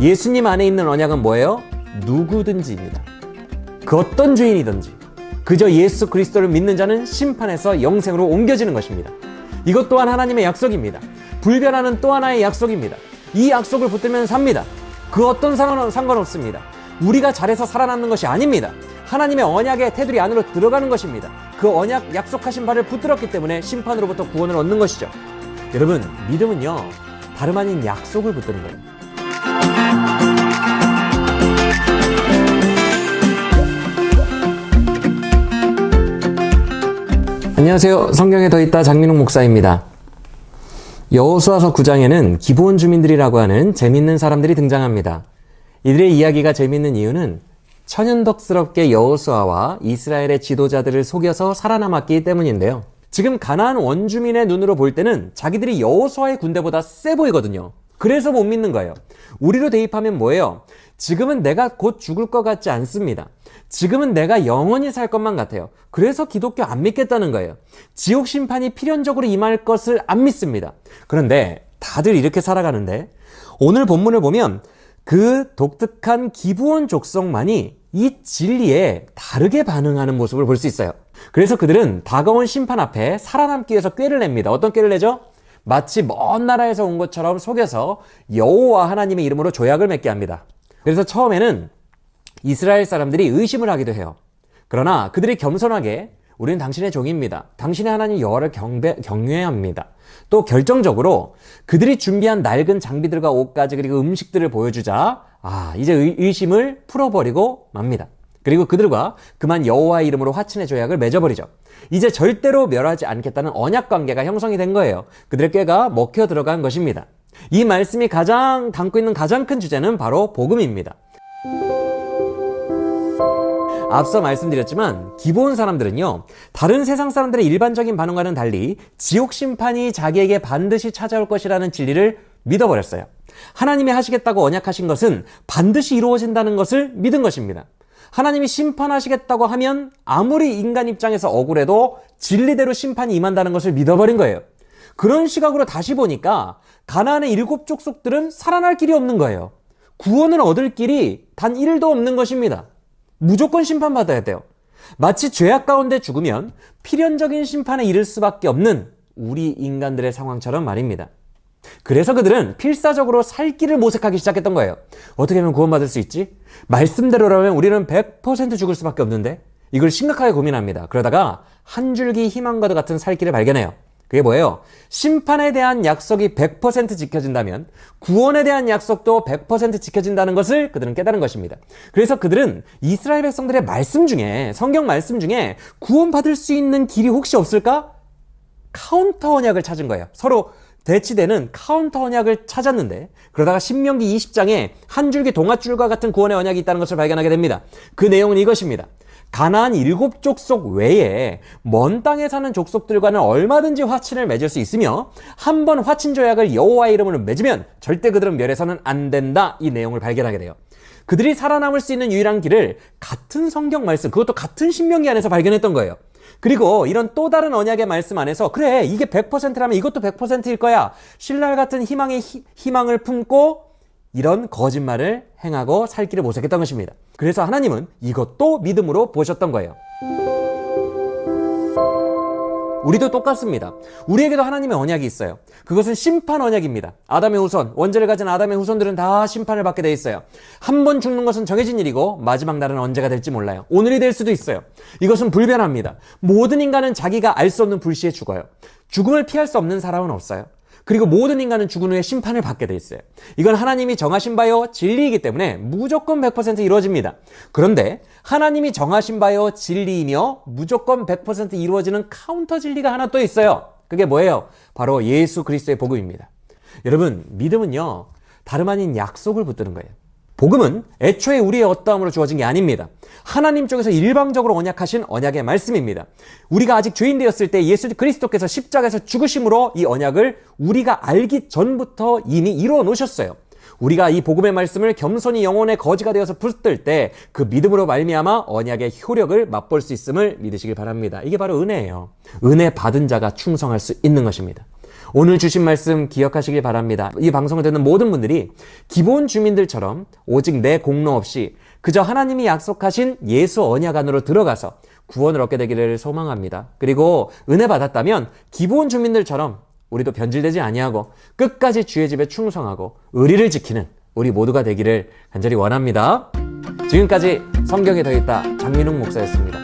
예수님 안에 있는 언약은 뭐예요? 누구든지입니다. 그 어떤 죄인이든지 그저 예수 그리스도를 믿는 자는 심판에서 영생으로 옮겨지는 것입니다. 이것 또한 하나님의 약속입니다. 불변하는 또 하나의 약속입니다. 이 약속을 붙들면 삽니다. 그 어떤 상관, 상관없습니다. 우리가 잘해서 살아남는 것이 아닙니다. 하나님의 언약의 테두리 안으로 들어가는 것입니다. 그 언약 약속하신 바를 붙들었기 때문에 심판으로부터 구원을 얻는 것이죠. 여러분, 믿음은요, 다름 아닌 약속을 붙드는 거예요. 안녕하세요. 성경에 더 있다 장민홍 목사입니다. 여호수아서 9장에는 기본 주민들이라고 하는 재밌는 사람들이 등장합니다. 이들의 이야기가 재밌는 이유는 천연덕스럽게 여호수아와 이스라엘의 지도자들을 속여서 살아남았기 때문인데요. 지금 가나안 원주민의 눈으로 볼 때는 자기들이 여호수아의 군대보다 세 보이거든요. 그래서 못 믿는 거예요. 우리로 대입하면 뭐예요? 지금은 내가 곧 죽을 것 같지 않습니다. 지금은 내가 영원히 살 것만 같아요. 그래서 기독교 안 믿겠다는 거예요. 지옥 심판이 필연적으로 임할 것을 안 믿습니다. 그런데 다들 이렇게 살아가는데 오늘 본문을 보면 그 독특한 기부원 족속만이 이 진리에 다르게 반응하는 모습을 볼 수 있어요. 그래서 그들은 다가온 심판 앞에 살아남기 위해서 꾀를 냅니다. 어떤 꾀를 내죠? 마치 먼 나라에서 온 것처럼 속여서 여호와 하나님의 이름으로 조약을 맺게 합니다. 그래서 처음에는 이스라엘 사람들이 의심을 하기도 해요. 그러나 그들이 겸손하게 우리는 당신의 종입니다. 당신의 하나님 여호와를 경배, 경외해야 합니다. 또 결정적으로 그들이 준비한 낡은 장비들과 옷가지 그리고 음식들을 보여주자 아 이제 의, 의심을 풀어버리고 맙니다. 그리고 그들과 그만 여호와의 이름으로 화친의 조약을 맺어버리죠. 이제 절대로 멸하지 않겠다는 언약 관계가 형성이 된 거예요. 그들의 꾀가 먹혀 들어간 것입니다. 이 말씀이 가장 담고 있는 가장 큰 주제는 바로 복음입니다. 앞서 말씀드렸지만 기본 사람들은요 다른 세상 사람들의 일반적인 반응과는 달리 지옥 심판이 자기에게 반드시 찾아올 것이라는 진리를 믿어버렸어요. 하나님이 하시겠다고 언약하신 것은 반드시 이루어진다는 것을 믿은 것입니다. 하나님이 심판하시겠다고 하면 아무리 인간 입장에서 억울해도 진리대로 심판이 임한다는 것을 믿어버린 거예요. 그런 시각으로 다시 보니까 가나안의 일곱 족속들은 살아날 길이 없는 거예요. 구원을 얻을 길이 단 1도 없는 것입니다. 무조건 심판받아야 돼요. 마치 죄악 가운데 죽으면 필연적인 심판에 이를 수밖에 없는 우리 인간들의 상황처럼 말입니다. 그래서 그들은 필사적으로 살 길을 모색하기 시작했던 거예요. 어떻게 하면 구원받을 수 있지? 말씀대로라면 우리는 100% 죽을 수밖에 없는데 이걸 심각하게 고민합니다. 그러다가 한 줄기 희망과도 같은 살 길을 발견해요. 그게 뭐예요? 심판에 대한 약속이 100% 지켜진다면 구원에 대한 약속도 100% 지켜진다는 것을 그들은 깨달은 것입니다. 그래서 그들은 이스라엘 백성들의 말씀 중에 성경 말씀 중에 구원받을 수 있는 길이 혹시 없을까? 카운터 언약을 찾은 거예요. 서로 대치되는 카운터 언약을 찾았는데 그러다가 신명기 20장에 한 줄기 동아줄과 같은 구원의 언약이 있다는 것을 발견하게 됩니다. 그 내용은 이것입니다. 가나안 일곱 족속 외에 먼 땅에 사는 족속들과는 얼마든지 화친을 맺을 수 있으며 한 번 화친 조약을 여호와의 이름으로 맺으면 절대 그들은 멸해서는 안 된다 이 내용을 발견하게 돼요. 그들이 살아남을 수 있는 유일한 길을 같은 성경 말씀 그것도 같은 신명기 안에서 발견했던 거예요. 그리고 이런 또 다른 언약의 말씀 안에서 그래 이게 100%라면 이것도 100%일 거야 신랄 같은 희망의 희, 희망을 품고 이런 거짓말을 행하고 살 길을 모색했던 것입니다. 그래서 하나님은 이것도 믿음으로 보셨던 거예요. 우리도 똑같습니다. 우리에게도 하나님의 언약이 있어요. 그것은 심판 언약입니다. 아담의 후손, 원죄를 가진 아담의 후손들은 다 심판을 받게 돼 있어요. 한 번 죽는 것은 정해진 일이고 마지막 날은 언제가 될지 몰라요. 오늘이 될 수도 있어요. 이것은 불변합니다. 모든 인간은 자기가 알 수 없는 불시에 죽어요. 죽음을 피할 수 없는 사람은 없어요. 그리고 모든 인간은 죽은 후에 심판을 받게 돼 있어요. 이건 하나님이 정하신 바요 진리이기 때문에 무조건 100% 이루어집니다. 그런데 하나님이 정하신 바요 진리이며 무조건 100% 이루어지는 카운터 진리가 하나 또 있어요. 그게 뭐예요? 바로 예수 그리스도의 복음입니다. 여러분, 믿음은요. 다름 아닌 약속을 붙드는 거예요. 복음은 애초에 우리의 어떠함으로 주어진 게 아닙니다. 하나님 쪽에서 일방적으로 언약하신 언약의 말씀입니다. 우리가 아직 죄인 되었을 때 예수 그리스도께서 십자가에서 죽으심으로 이 언약을 우리가 알기 전부터 이미 이루어 놓으셨어요. 우리가 이 복음의 말씀을 겸손히 영혼의 거지가 되어서 붙들 때 그 믿음으로 말미암아 언약의 효력을 맛볼 수 있음을 믿으시길 바랍니다. 이게 바로 은혜예요. 은혜 받은 자가 충성할 수 있는 것입니다. 오늘 주신 말씀 기억하시길 바랍니다. 이 방송을 듣는 모든 분들이 기본 주민들처럼 오직 내 공로 없이 그저 하나님이 약속하신 예수 언약 안으로 들어가서 구원을 얻게 되기를 소망합니다. 그리고 은혜 받았다면 기본 주민들처럼 우리도 변질되지 아니하고 끝까지 주의 집에 충성하고 의리를 지키는 우리 모두가 되기를 간절히 원합니다. 지금까지 성경에 더 있다 장민웅 목사였습니다.